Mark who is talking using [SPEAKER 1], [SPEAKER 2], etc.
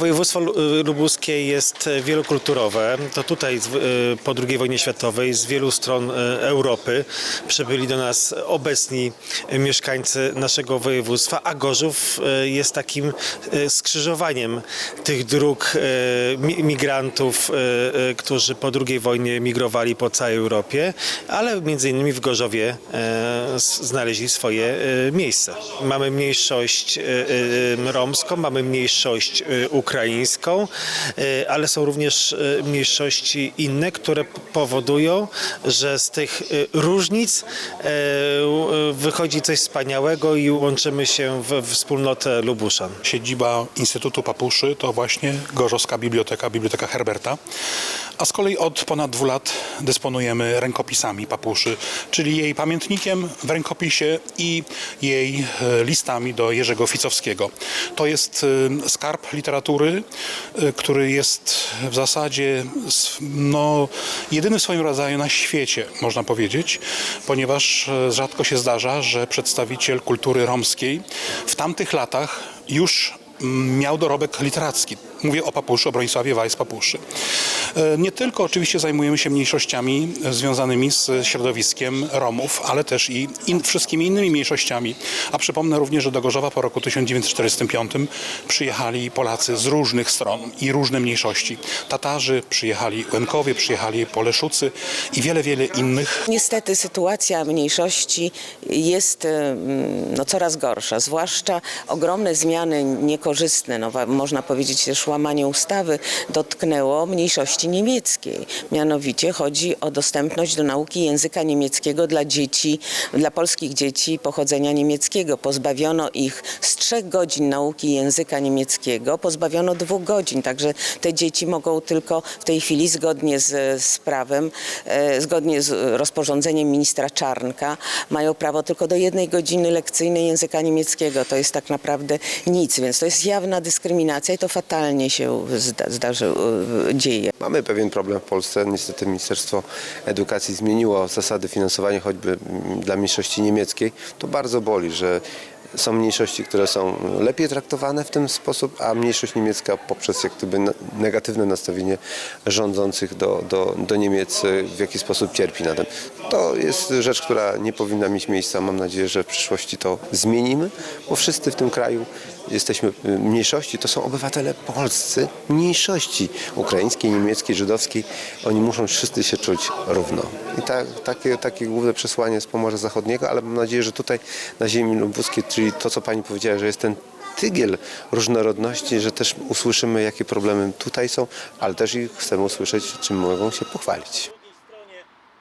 [SPEAKER 1] Województwo lu- lubuskie jest e, wielokulturowe. To tutaj e, po II wojnie światowej z wielu stron Europy przybyli do nas obecni mieszkańcy naszego województwa, a Gorzów jest takim skrzyżowaniem tych dróg mi- migrantów, którzy po II wojnie migrowali po całej Europie, ale między innymi w Gorzowie znaleźli swoje miejsce. Mamy mniejszość romską, mamy mniejszość e, ukraińską, e, ale są również e, mniejszości inne, które powodują, że z tych e, różnic wychodzi coś wspaniałego i łączymy się w wspólnotę Lubuszan.
[SPEAKER 2] Siedziba Instytutu Papuszy to właśnie Gorzowska Biblioteka, Biblioteka Herberta. A z kolei od ponad dwóch lat dysponujemy rękopisami Papuszy, czyli jej pamiętnikiem w rękopisie i jej e, listami do Jerzego Ficowskiego. To jest e, skarb literatury, e, który jest w zasadzie no, jedyny w swoim rodzaju na świecie, można powiedzieć, ponieważ e, rzadko się zdarza, że przedstawiciel kultury romskiej w tamtych latach już mm, miał dorobek literacki. Mówię o Papuszy, o Bronisławie Weiss Papuszy. E, Nie tylko oczywiście zajmujemy się mniejszościami e, związanymi z środowiskiem Romów, ale też i in, wszystkimi innymi mniejszościami. A przypomnę również, że do Gorzowa po roku 1945 przyjechali Polacy z różnych stron i różne mniejszości. Tatarzy, przyjechali Łemkowie, przyjechali Poleszucy i wiele, wiele innych.
[SPEAKER 3] Niestety sytuacja mniejszości jest no, coraz gorsza, zwłaszcza ogromne zmiany niekorzystne, no, można powiedzieć też łamanie ustawy dotknęło mniejszości niemieckiej. Mianowicie chodzi o dostępność do nauki języka niemieckiego dla dzieci, dla polskich dzieci pochodzenia niemieckiego. Pozbawiono ich z trzech godzin nauki języka niemieckiego, pozbawiono dwóch godzin, także te dzieci mogą tylko w tej chwili zgodnie z, z prawem, e, zgodnie z rozporządzeniem ministra Czarnka, mają prawo tylko do jednej godziny lekcyjnej języka niemieckiego. To jest tak naprawdę nic, więc to jest jawna dyskryminacja i to fatalnie się zda, zdarzy, e, dzieje.
[SPEAKER 4] Mamy pewien problem w Polsce. Niestety Ministerstwo Edukacji zmieniło zasady finansowania choćby mm, dla mniejszości niemieckiej. To bardzo boli, że są mniejszości, które są lepiej traktowane w ten sposób, a mniejszość niemiecka poprzez jak gdyby negatywne nastawienie rządzących do, do, do Niemiec y, w jakiś sposób cierpi na tym. To jest rzecz, która nie powinna mieć miejsca. Mam nadzieję, że w przyszłości to zmienimy, bo wszyscy w tym kraju jesteśmy y, mniejszości, to są obywatele polscy, mniejszości ukraińskiej, niemieckiej, żydowskiej. Oni muszą wszyscy się czuć równo. I tak, takie, takie główne przesłanie z Pomorza Zachodniego, ale mam nadzieję, że tutaj na ziemi lubuskiej, czyli to, co pani powiedziała, że jest ten tygiel różnorodności, że też usłyszymy, jakie problemy tutaj są, ale też i chcemy usłyszeć, czym mogą się pochwalić.